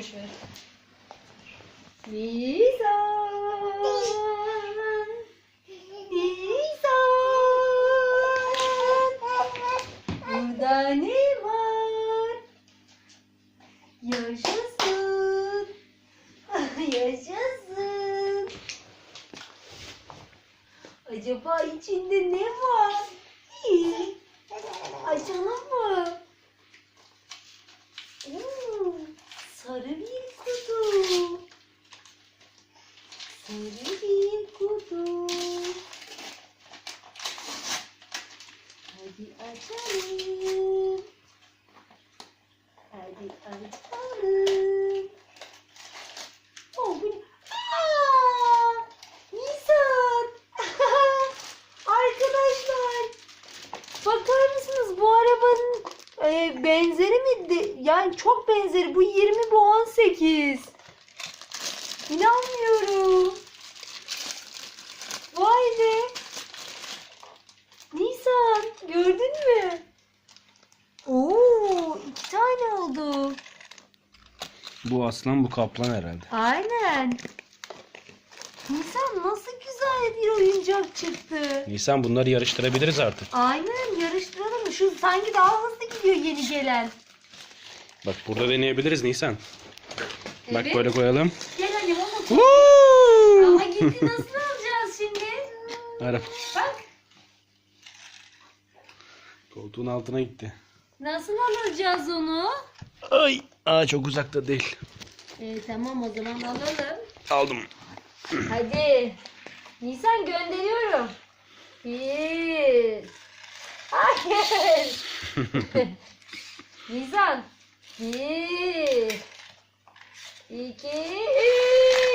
boş ver. Nisan. Nisan. Burada ne var? Yaşasın. Yaşasın. Acaba içinde ne var? Açalım mı? Oo, sarı bir kutu. Sarı bir kutu. Hadi açalım. Hadi açalım. Oh, bu ne? Aa, Nisan. Arkadaşlar. Bakar mısınız bu arabanın e, benzeri mi? De, yani çok benzeri. Bu 20 bu 18. İnanmıyorum. Vay be. Nisan gördün mü? Oo iki tane oldu. Bu aslan bu kaplan herhalde. Aynen. Nisan nasıl güzel bir oyuncak çıktı. Nisan bunları yarıştırabiliriz artık. Aynen yarıştıralım. Şu sanki daha hızlı gidiyor yeni gelen. Bak burada deneyebiliriz Nisan. Bak Evet. böyle koyalım. Gel hadi onu. Woo! Ama gitti nasıl alacağız şimdi? Arap. Bak Koltuğun altına gitti. nasıl alacağız onu? Ay. Aa çok uzakta değil. Ee, tamam o zaman alalım. Aldım. Hadi. Nisan gönderiyorum. Bir. Hayır. Nisan. Bir. İki.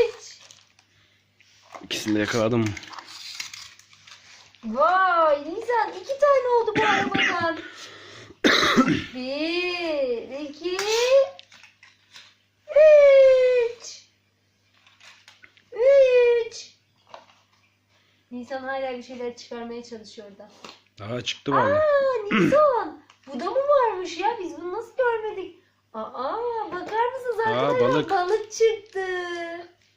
Üç. İkisini de yakaladım. Vay Nisan iki tane oldu bu arabadan. Bir, iki, üç. Üç. Nisan hala bir şeyler çıkarmaya çalışıyor da. Aa çıktı vallahi. Aa Nisan bu da mı varmış ya biz bunu nasıl görmedik? Aa bakar mısınız arkadaşlar balık. balık çıktı.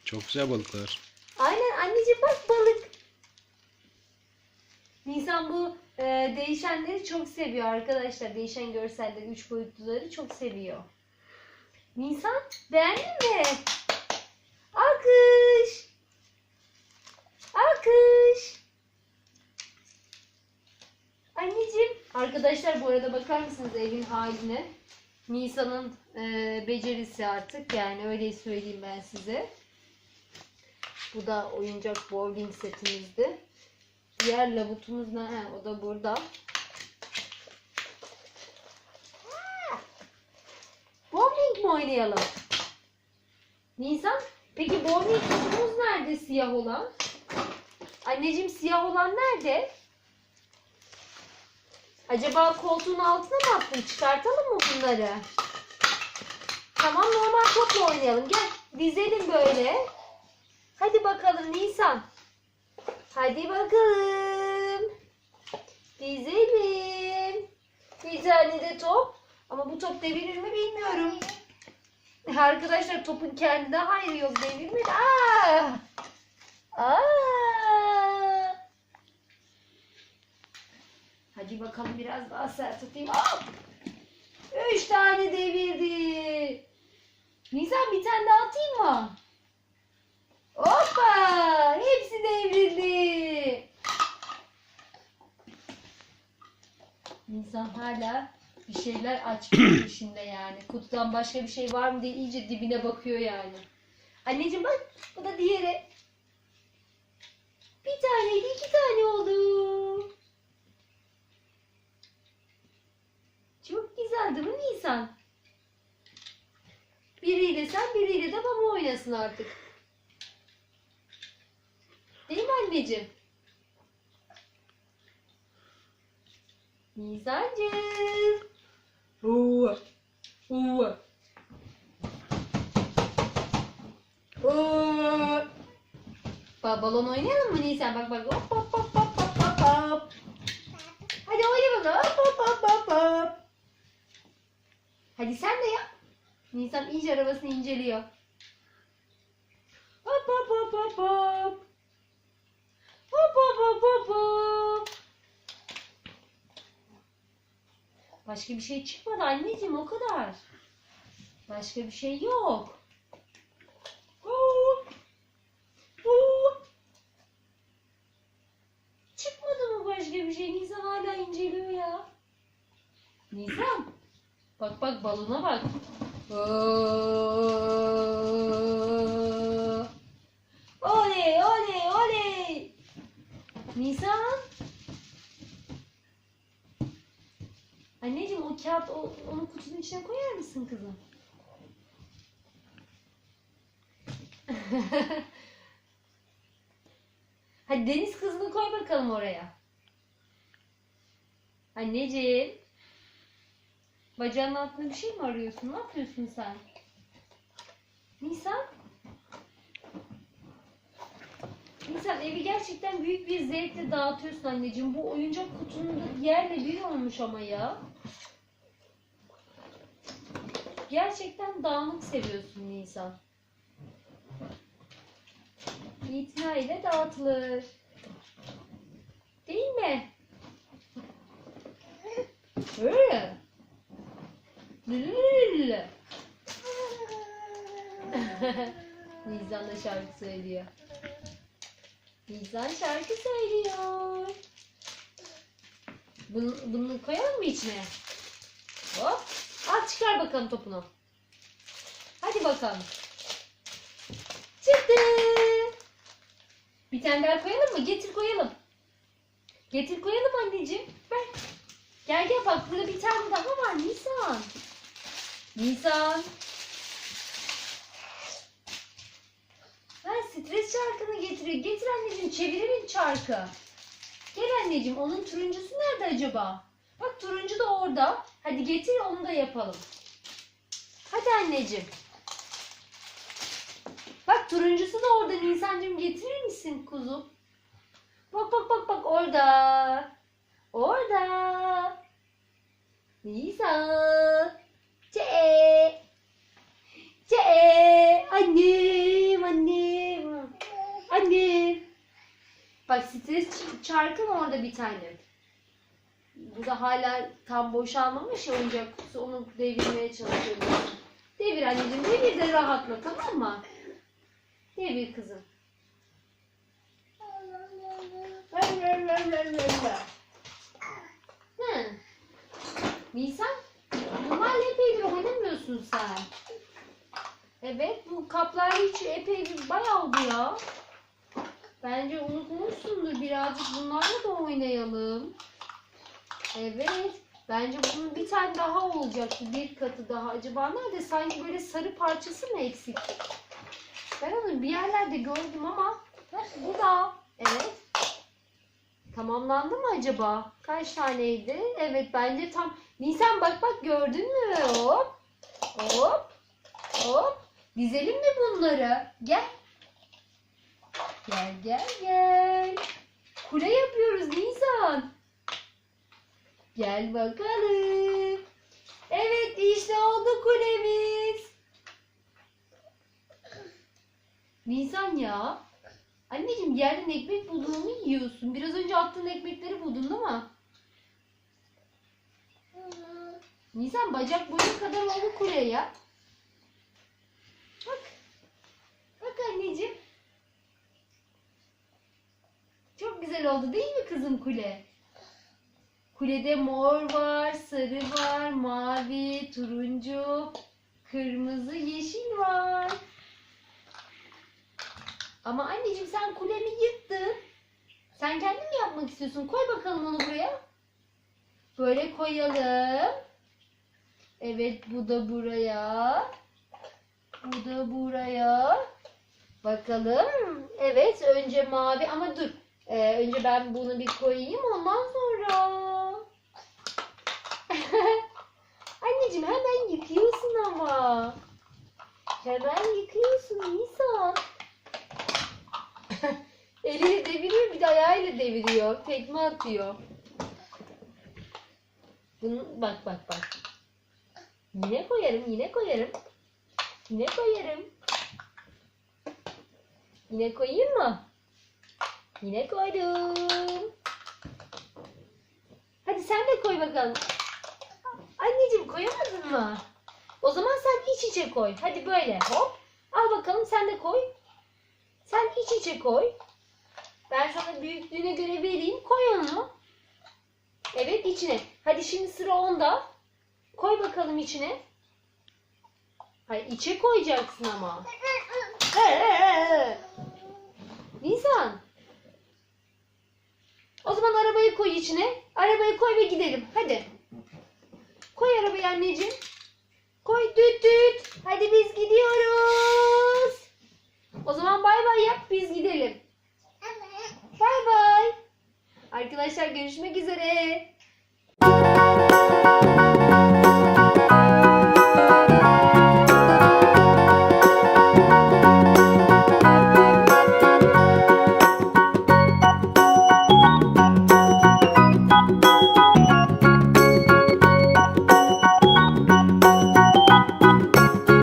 Çok güzel balıklar. Aynen anneciğim bak balık. Nisan bu e, değişenleri çok seviyor arkadaşlar. Değişen görselleri, üç boyutluları çok seviyor. Nisan beğendin mi? Alkış. Anneciğim. Arkadaşlar bu arada bakar mısınız evin haline? Nisan'ın e, becerisi artık. Yani öyle söyleyeyim ben size. Bu da oyuncak bowling setimizdi. Diğer labutumuz ne? He, o da burada. Bowling mi oynayalım? Nisan, peki bowling kutumuz nerede siyah olan? Anneciğim siyah olan nerede? Acaba koltuğun altına mı attın? Çıkartalım mı bunları? Tamam normal topla oynayalım. Gel dizelim böyle. Hadi bakalım Nisan. Hadi bakalım. Dizelim. Bir tane de top. Ama bu top devirir mi bilmiyorum. Arkadaşlar topun kendine hayır yok devirmedi. Aa! Aa! Hadi bakalım biraz daha sert tutayım. Hop! Üç tane devirdi. Nisan bir tane daha atayım mı? Hoppa! Hepsi devrildi. İnsan hala bir şeyler açmış peşinde yani. Kutudan başka bir şey var mı diye iyice dibine bakıyor yani. Anneciğim bak bu da diğeri. Bir taneydi iki tane oldu. Çok güzel değil mi Nisan? Biriyle sen biriyle de baba oynasın artık. Değil mi anneciğim? Nisancığım. Oo. Oo. Oo. Bak balon oynayalım mı Nisan? Bak bak hop hop hop hop hop hop. Hadi oyna bakalım. Hop hop hop hop. Hadi sen de yap. Nisan iyice arabasını inceliyor. Hop hop hop hop hop. Hop hop hop hop hop. Başka bir şey çıkmadı anneciğim o kadar. Başka bir şey yok. Hop. Hop. Çıkmadı mı başka bir şey? Nisan hala inceliyor ya. Nisan. Bak bak balona bak. Oo. Oley oley oley. Nisan. Anneciğim o kağıt o, onu kutunun içine koyar mısın kızım? Hadi deniz kızını koy bakalım oraya. Anneciğim. Bacağının altında bir şey mi arıyorsun? Ne yapıyorsun sen? Nisan? Nisan evi gerçekten büyük bir zevkle dağıtıyorsun anneciğim. Bu oyuncak kutunun da yerle bir olmuş ama ya. Gerçekten dağınık seviyorsun Nisan. İtina ile dağıtılır. Değil mi? Öyle. Lülülülü. Nizam da şarkı söylüyor. Nizam şarkı söylüyor. Bunu, bunu koyalım mı içine? Hop. Al çıkar bakalım topunu. Hadi bakalım. Çıktı. Bir tane daha koyalım mı? Getir koyalım. Getir koyalım anneciğim. Ver. Gel gel bak burada bir tane daha var Nisan. Nisan. Ha stres çarkını getiriyor. Getir anneciğim çevirelim çarkı. Gel anneciğim onun turuncusu nerede acaba? Bak turuncu da orada. Hadi getir onu da yapalım. Hadi anneciğim. Bak turuncusu da orada Nisan'cığım getirir misin kuzum? Bak bak bak bak orada. Orada. Nisan. Ce. Ce. Annem annem. Annem. Bak stres ç- bir tane. Bu da hala tam boşalmamış ya oyuncak kutusu. Onu devirmeye çalışıyorum. Devir anneciğim. Devir de rahatla tamam mı? Devir kızım. Hı. Nisan, bunlarla epeydir oynamıyorsun sen. Evet, bu kaplar hiç epeydir bayağı oldu ya. Bence unutmuşsundur birazcık bunlarla da oynayalım. Evet, bence bunun bir tane daha olacaktı, bir katı daha. Acaba nerede? Sanki böyle sarı parçası mı eksik? Ben onu bir yerlerde gördüm ama bu da. Evet. Tamamlandı mı acaba? Kaç taneydi? Evet bence tam. Nisan bak bak gördün mü? Hop. Hop. Hop. Dizelim mi bunları? Gel. Gel gel gel. Kule yapıyoruz Nisan. Gel bakalım. Evet işte oldu kulemiz. Nisan ya. Anneciğim yerden ekmek bulduğunu yiyorsun. Biraz önce attığın ekmekleri buldun değil mi? Nisan bacak boyu kadar oldu kule ya. Bak. Bak anneciğim. Çok güzel oldu değil mi kızım kule? Kulede mor var, sarı var, mavi, turuncu, kırmızı, yeşil var. Ama anneciğim sen kulemi yıktın. Sen kendin mi yapmak istiyorsun? Koy bakalım onu buraya. Böyle koyalım. Evet bu da buraya. Bu da buraya. Bakalım. Evet önce mavi ama dur. Ee, önce ben bunu bir koyayım ondan sonra. Anneciğim hemen yıkıyorsun ama. Hemen yıkıyorsun Nisan. Eliyle deviriyor bir de ayağıyla deviriyor. Tekme atıyor. Bunu bak bak bak. Yine koyarım yine koyarım. Yine koyarım. Yine koyayım mı? Yine koydum. Hadi sen de koy bakalım. Anneciğim koyamadın mı? O zaman sen iç içe koy. Hadi böyle hop. Al bakalım sen de koy. Sen iç içe koy. Ben sana büyüklüğüne göre vereyim. Koy onu. Evet içine. Hadi şimdi sıra onda. Koy bakalım içine. Hayır içe koyacaksın ama. Nisan. O zaman arabayı koy içine. Arabayı koy ve gidelim. Hadi. Koy arabayı anneciğim. Koy düt düt. Hadi biz gidiyoruz. O zaman bay bay yap biz gidelim. Bay bay. Arkadaşlar görüşmek üzere.